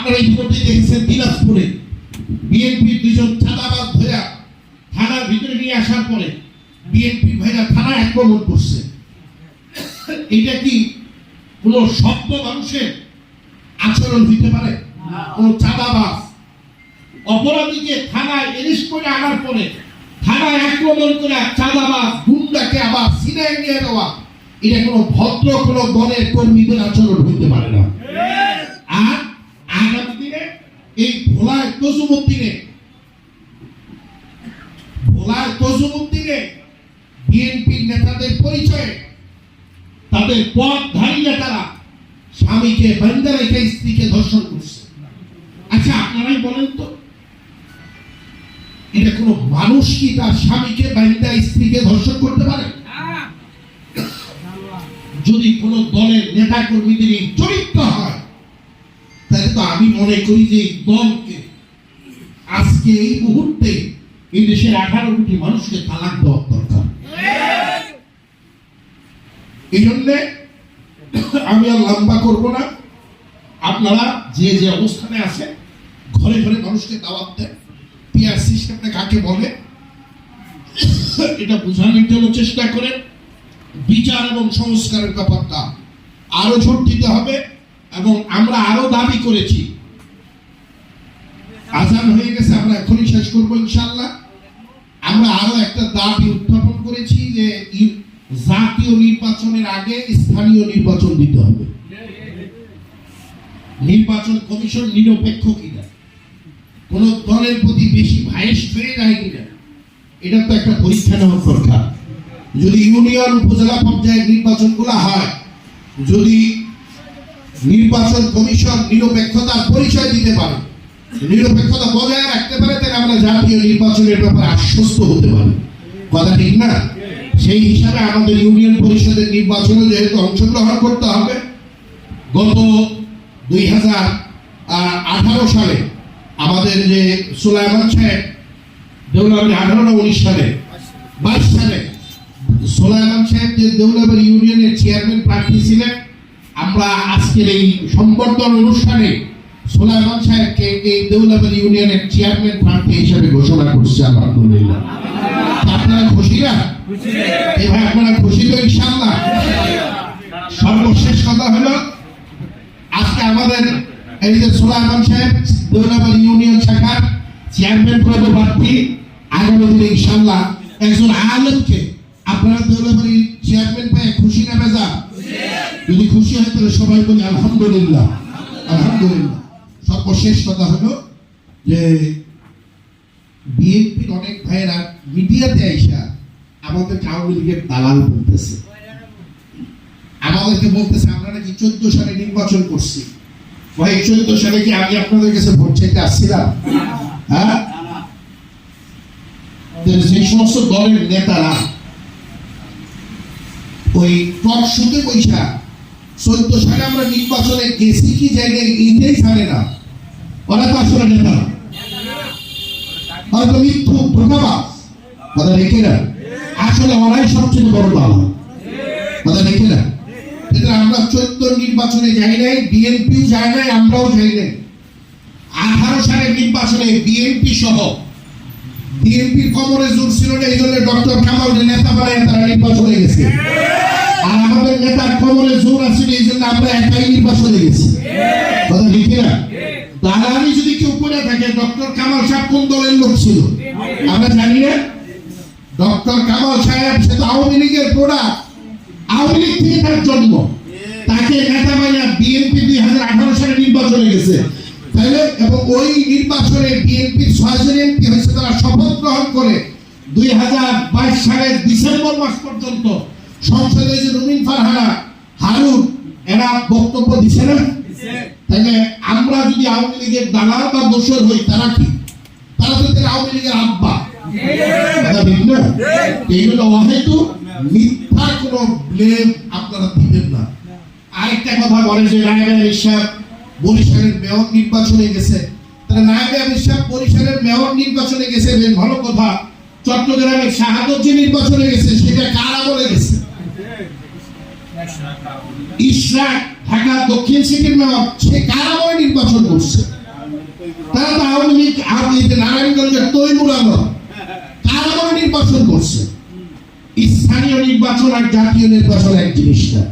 আপনারা ইতিমধ্যে দেখেছেন দিনাজপুরে। বিএনপির দুজন চাঁদাবাজ ধরে থানার ভিতরে নিয়ে আসার পরে বিএনপির ভাইরা থানা আক্রমণ করছে। এটা কি কোন শব্দ মানুষের আচরণ হইতে পারে? কোন চাঁদাবাজ? অপরাধীকে থানায় এরিস্ট করে আনার পরে থানায় আক্রমণ করে চাঁদাবাজ গুন্ডাকে আবার সিনায় নিয়ে দেওয়া এটা কোনো ভদ্র কোনো দলের কর্মীদের আচরণ হইতে পারে না। এই ভোলায় তজুমুদ্দিনে ভোলায় তজুমুদ্দিনে বিএনপির নেতাদের পরিচয়ে তাদের পথধারী নেতারা স্বামীকে বান্ধা রেখে স্ত্রীকে ধর্ষণ করছে। আচ্ছা আপনারাই বলেন তো, এটা কোনো মানুষ কি তার স্বামীকে বান্ধা স্ত্রীকে ধর্ষণ করতে পারে? যদি কোন দলের নেতা কর্মীদের চরিত্র হয় আমি মনে করি যে দলকে আজকে এই মুহূর্তে এই দেশের আঠারো কোটি মানুষকে তালাক দেওয়ার দরকার। এই জন্যে আমি আর লম্বা করব না। আপনারা যে যে অবস্থানে আছেন, ঘরে ঘরে মানুষকে দাওয়াত দেন। পিয়ার সিস্টেমটা কাকে বলে, এটা বোঝানোর জন্য চেষ্টা করেন। বিচার এবং সংস্কারের ব্যাপারটা আরও জোর দিতে হবে। এবং আমরা আরও দাবি করেছি। আজান হয়ে গেছে, আমরা এখনই শেষ করব ইনশাল্লাহ আমরা আরও একটা দাবি উত্থাপন করেছি যে জাতীয় নির্বাচনের আগে স্থানীয় নির্বাচন দিতে হবে। নির্বাচন কমিশন নিরপেক্ষ কিনা? কোন দলের প্রতি বেশি ভাইস হয়ে যায় কিনা? এটা তো একটা পরীক্ষা নেওয়ার দরকার। যদি ইউনিয়ন উপজেলা পর্যায়ে নির্বাচনগুলো হয়, যদি নির্বাচন কমিশন নিরপেক্ষতার পরিচয় দিতে পারে। নিরপেক্ষতা বজায় রাখতে পারে, তাহলে আমরা জাতীয় নির্বাচনের ব্যাপারে আশ্বস্ত হতে পারি। কথা ঠিক না? সেই হিসাবে আমাদের ইউনিয়ন পরিষদের নির্বাচনে যেহেতু অংশগ্রহণ করতে হবে, গত দুই হাজার আঠারো সালে আমাদের যে সুলাইমান সাহেব দেউলাবাড়ি আঠারো না উনিশ সালে? বাইশ সালে। সোলাইমান সাহেব যে দেউলাবাড়ি ইউনিয়নের চেয়ারম্যান প্রার্থী ছিলেন আমরা আজকের এই সম্বর্ধন অনুষ্ঠানে সোলাইমান সাহেবকে এই দেউলাবাড়ি ইউনিয়নের চেয়ারম্যান প্রার্থী হিসেবে ঘোষণা করছে আলহামদুলিল্লাহ। আপনারা খুশি না? এবার আপনারা খুশি তো ইনশাল্লাহ সর্বশেষ কথা হলো আজকে আমাদের এই যে সোলাইমান সাহেব দেউলাবাড়ি ইউনিয়ন শাখার চেয়ারম্যান পদপ্রার্থী আগামী দিনে ইনশাল্লাহ একজন আলেমকে আপনারা দেউলাবাড়ি চেয়ারম্যান পেয়ে খুশি না বেজা যদি খুশি হয় তাহলে সবাই বলি, আলহামদুলিল্লাহ। আলহামদুলিল্লাহ। সর্বশেষ কথা হলো যে, বিএনপির অনেক ভাইয়েরা মিডিয়াতে আইসা আমাদেরকে আওয়ামী লীগের দালাল বলতেছে। আমাদেরকে বলতেছে, আমরা নাকি চোদ্দ সালে নির্বাচন করছি। ভাই, চোদ্দ সালে কি আমি আপনাদের কাছে ভোট চাইতে আসছিলাম? হ্যাঁ? যে সমস্ত দলের নেতারা ওই টক শুতে বৈশা চোদ্দ সালে আমরা নির্বাচনে গেছি কি জায়গায় এইটাই জানে না। ওরা তো আসলে নেতা। হয়তো মিথ্যু ধোকাবাজ কথা রেখে না আসলে ওরাই সবচেয়ে বড় দল কথা রেখে না আমরা চোদ্দ নির্বাচনে যাই নাই বিএনপিও যায় নাই, আমরাও যাই নাই। আঠারো সালের নির্বাচনে বিএনপি সহ বিএনপির কমরে জোর ছিল না, এই জন্য ডক্টর কামাল নেতা বানায়, তারা নির্বাচনে গেছে। আমাদের নেতার কমরে জোর আছে এই জন্য আমরা একাই নির্বাচনে গেছি। কথা ঠিক না দালালি যদি কেউ করে থাকে, ডক্টর কামাল সাহেব কোন দলের লোক ছিল? আমরা জানি না। ডক্টর কামাল সাহেব, সে তো আওয়ামী লীগের প্রোডাক্ট আওয়ামী লীগ থেকে তার জন্ম। তাকে নেতা মাইয়া বিএনপি দুই হাজার আঠারো সালে নির্বাচনে গেছে। তাইলে এবং ওই নির্বাচনে বিএনপি ছয়জন এমপি হয়েছে, তারা শপথ গ্রহণ করে দুই হাজার বাইশ সালের ডিসেম্বর মাস পর্যন্ত সংসদে যে রুমিন ফারহানা হারুন এরা বক্তব্য দিছে না? তাহলে আমরা যদি আওয়ামী লীগের দালাল বা দোষর হই তারা কি? তারা তো আওয়ামী লীগের আব্বা। কথা ঠিক না এইগুলো অহেতু মিথ্যা কোনো ব্লেম আপনারা দিবেন না। আরেকটা কথা বলে যে নায়ব আলী সাহেব বরিশালের মেয়র নির্বাচনে গেছে। তাহলে নায়ব আলী সাহেব বরিশালের মেয়র নির্বাচনে গেছে বেশ ভালো কথা। চট্টগ্রামের শাহাদত যে নির্বাচনে গেছে সেটা কারা বলে গেছে? ইশরাক ঢাকা দক্ষিণ সিটির মেয়র, সে কারা নির্বাচন করছে। আমি এই যে নারায়ণগঞ্জের তৈমুর আলম তার নির্বাচন করছে। স্থানীয় নির্বাচন আর জাতীয় নির্বাচন এক জিনিসটা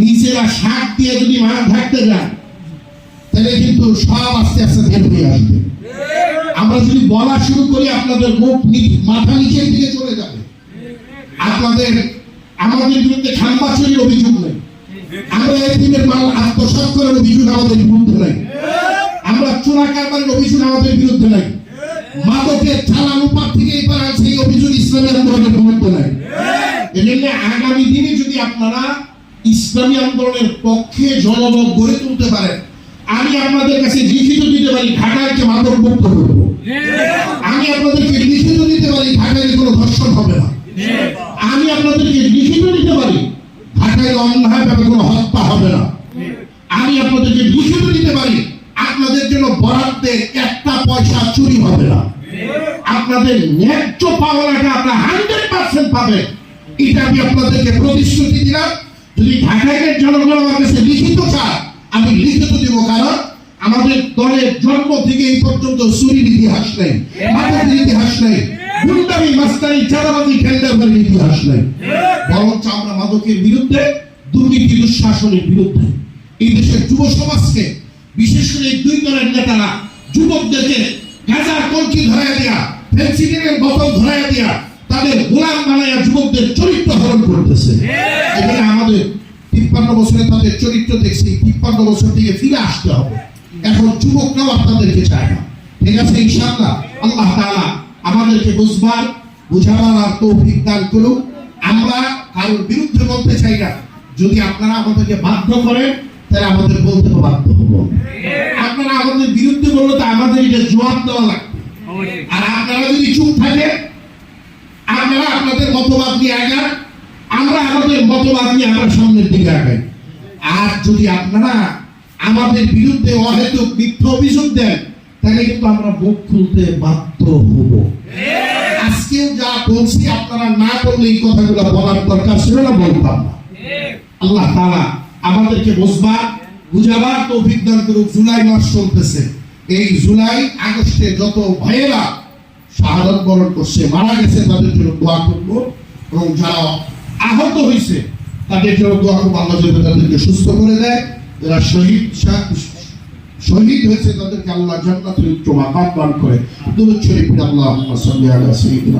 নিজেরা শাক দিয়ে যদি মাছ থাকতে যান, তাহলে কিন্তু সব আস্তে আস্তে বের হয়ে আসবে। আমরা যদি বলা শুরু করি, আপনাদের মুখ মাথা নিচের দিকে চলে যাবে। আপনাদের আমাদের বিরুদ্ধে খাম্বাচুরির অভিযোগ নেই। আমরা এতিমের মাল আত্মসাৎ করার অভিযোগ আমাদের বিরুদ্ধে নাই। আমরা চোরা কারবারের অভিযোগ আমাদের বিরুদ্ধে নাই। মাদকের চালান উপার থেকে এবার আছে এই অভিযোগ ইসলামী আন্দোলনের বিরুদ্ধে নাই। এজন্য আগামী দিনে যদি আপনারা ইসলামী আন্দোলনের পক্ষে জনমত গড়ে তুলতে পারেন, আমি আপনাদের কাছে লিখিত দিতে পারি ঢাকাকে মাদক মুক্ত করব। আমি আপনাদেরকে লিখিত দিতে পারি ঢাকায় কোনো ধর্ষণ হবে না। আমি আপনাদেরকে লিখিত দিতে পারি। ঢাকায় অন্যায় ভাবে কোনো হত্যা হবে না। আমি আপনাদেরকে লিখিত দিতে পারি। আপনাদের জন্য বরাদ্দে একটা পয়সা চুরি হবে না। আপনাদের ন্যায্য পাওনাটা আপনার হান্ড্রেড পার্সেন্ট পাবেন। এটা আমি আপনাদেরকে প্রতিশ্রুতি দিলাম। যদি ঢাকায় জনগণ আমার কাছে লিখিত চায়, আমি লিখিত দিব। কারণ আমাদের দলের জন্ম থেকে এই পর্যন্ত চুরির ইতিহাস নেই মাদকের ইতিহাস নেই। গুন্ডামি মাস্তানি চাঁদাবাজি টেন্ডারবাজির ইতিহাস নেই। বরঞ্চ আমরা মাদকের বিরুদ্ধে, দুর্নীতি, দুঃশাসনের বিরুদ্ধে। এই দেশের যুব সমাজকে, বিশেষ করে দুই দলের নেতারা, যুবকদেরকে গাজার কলকি ধরাইয়া দিয়া ফেন্সিডিনের বোতল ধরাইয়া দিয়া, তাদের গোলাম বানাইয়া যুবকদের চরিত্র হরণ করতেছে। এখানে আমাদের তিপ্পান্ন বছরে তাদের চরিত্র দেখছি, তিপ্পান্ন বছর থেকে ফিরে আসতে হবে। এখন যুবকরাও আপনাদেরকে চায় না। ঠিক আছে, ইনশাআল্লাহ, আল্লাহ তাআলা আমাদেরকে বুঝবার বুঝাবার আর তৌফিক দান করুক। আমরা কারোর বিরুদ্ধে বলতে চাই না। যদি আপনারা আমাদেরকে বাধ্য করেন তাহলে আমাদের বলতে বাধ্য হব। আপনারা আমাদের বিরুদ্ধে বললে তো আমাদের এটা জবাব দেওয়া লাগবে। আর আপনারা যদি চুপ থাকেন আপনারা আপনাদের মতবাদ নিয়ে আগান। আমরা আমাদের মতবাদ নিয়ে আমরা সামনের দিকে আগাই। আর যদি আপনারা আমাদের বিরুদ্ধে অহেতুক মিথ্যা অভিযোগ দেন তাহলে কিন্তু আমরা মুখ খুলতে বাধ্য হব। আজকেও যা বলছি আপনারা না করলে এই কথাগুলো বলার দরকার ছিল না, বলতাম না। আল্লাহ তারা আমাদেরকে বুঝবার বুঝাবার তৌফিক দান করুক। জুলাই মাস চলতেছে। এই জুলাই আগস্টে যত ভাইয়েরা শাহাদত বরণ করছে, মারা গেছে, তাদের জন্য দোয়া করব এবং যারা আহত হয়েছে, তাদের জন্য দোয়া করব। আল্লাহ তাদেরকে সুস্থ করে দেয়। যারা শহীদ শহীদ হয়েছে তাদেরকে আল্লাহ জান্নাতের উচ্চ মাকাম দান করে। দুরুদ শরীফ আল্লাহ সাল্লাল্লাহু আলাইহি ওয়াসাল্লাম